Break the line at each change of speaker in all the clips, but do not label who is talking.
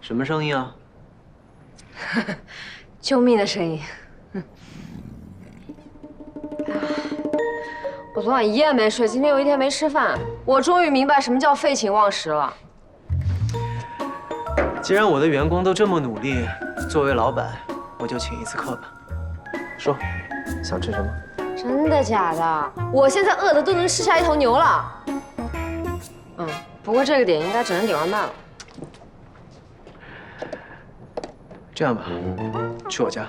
什么声音啊？
救命的声音。我昨晚一夜没睡，今天又一天没吃饭，我终于明白什么叫废寝忘食了。
既然我的员工都这么努力，作为老板，我就请一次客吧。说，想吃什么？
真的假的？我现在饿的都能吃下一头牛了。嗯，不过这个点应该只能点外卖了。
这样吧，去我家。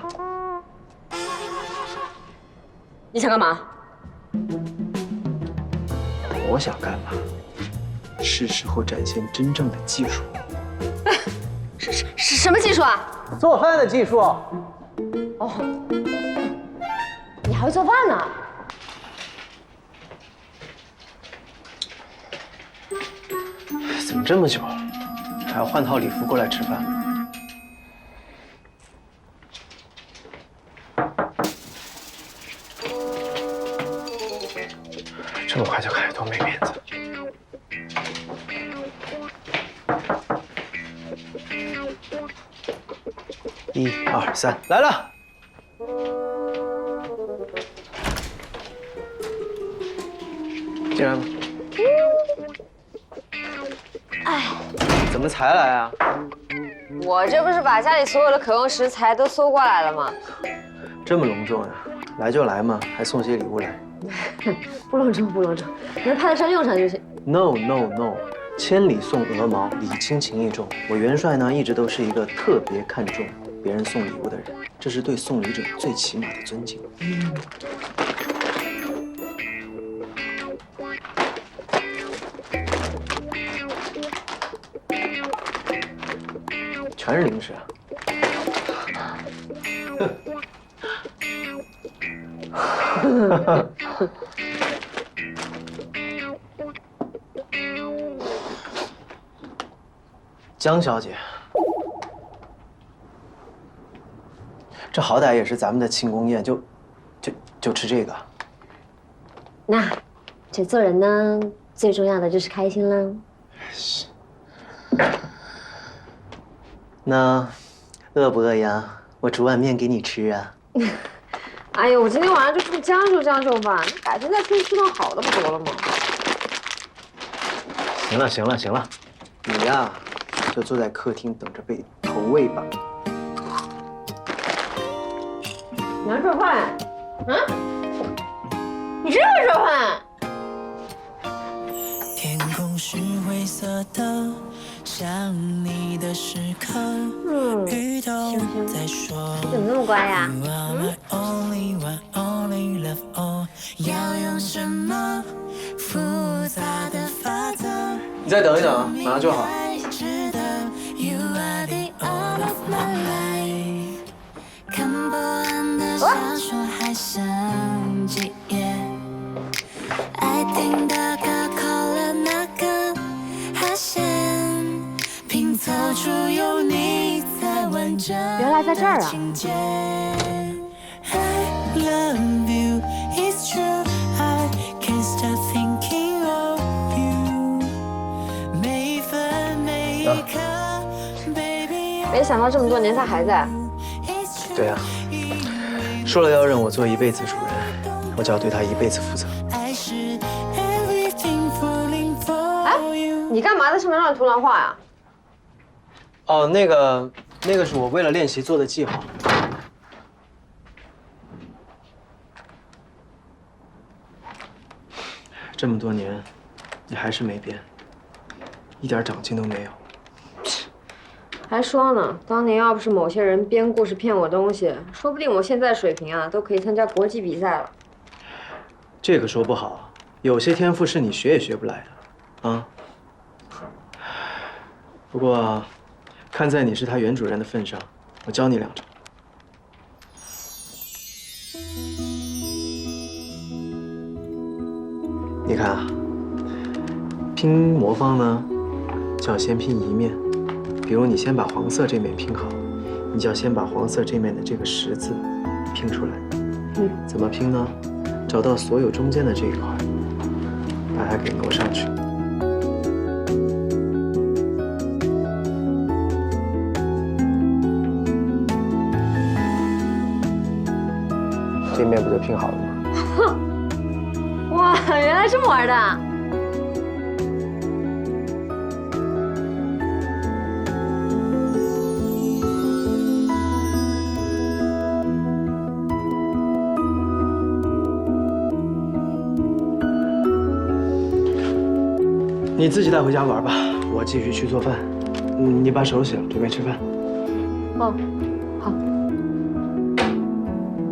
你想干嘛？
我想干嘛？是时候展现真正的技术。
是是是什么技术啊？
做饭的技术。
哦，你还会做饭呢？
怎么这么久，还要换套礼服过来吃饭？这么快就开，多没面子！一二三，来了！进来吧。
哎，
怎么才来啊？
我这不是把家里所有的可用食材都搜过来了吗？
这么隆重呀？来就来嘛，还送些礼物来
不隆重不隆重，能派得上用场就行。
？No No No，千里送鹅毛，礼轻情意重。我元帅呢，一直都是一个特别看重别人送礼物的人，这是对送礼者最起码的尊敬。全是零食啊！江小姐，这好歹也是咱们的庆功宴，就就就吃这个。
那这做人呢，最重要的就是开心啦。
那饿不饿呀？我煮碗面给你吃啊。
哎呦，我今天晚上就出去将就将就吧，改天再出去吃顿好的不得了吗？
行了行了行了，你呀就坐在客厅等着被投喂吧。
你要做饭？嗯？你真会做饭？
天空是灰色的，想你的时刻，
嗯，
雨都在说。
你怎么那么乖呀、
You are my only one, only love. Oh，要用什么复杂的法则？
你再等一等啊，马上就好。
值
原来在这儿啊
情节 I love you, it's true. I can't stop thinking of you. 每一分每一刻，baby.
没想到这么多年他还在。
对呀、说了要认我做一辈子主人，我就要对他一辈子负责。
爱是 everything falling for you.
你干嘛在上面乱涂乱画呀、
哦，那个，那个是我为了练习做的记号。这么多年，你还是没变，一点长进都没有。
还说呢，当年要不是某些人编故事骗我东西，说不定我现在水平啊都可以参加国际比赛了。
这个说不好，有些天赋是你学也学不来的，啊。不过，看在你是他原主人的份上，我教你两招。你看啊，拼魔方呢，就要先拼一面。比如你先把黄色这面拼好，你就要先把黄色这面的这个十字拼出来。
嗯，
怎么拼呢？找到所有中间的这一块，把它它给挪上去。这面不就拼好了吗？
哇，原来这么玩的啊！
你自己带回家玩吧，我继续去做饭。嗯，你把手洗了，准备吃饭。
哦，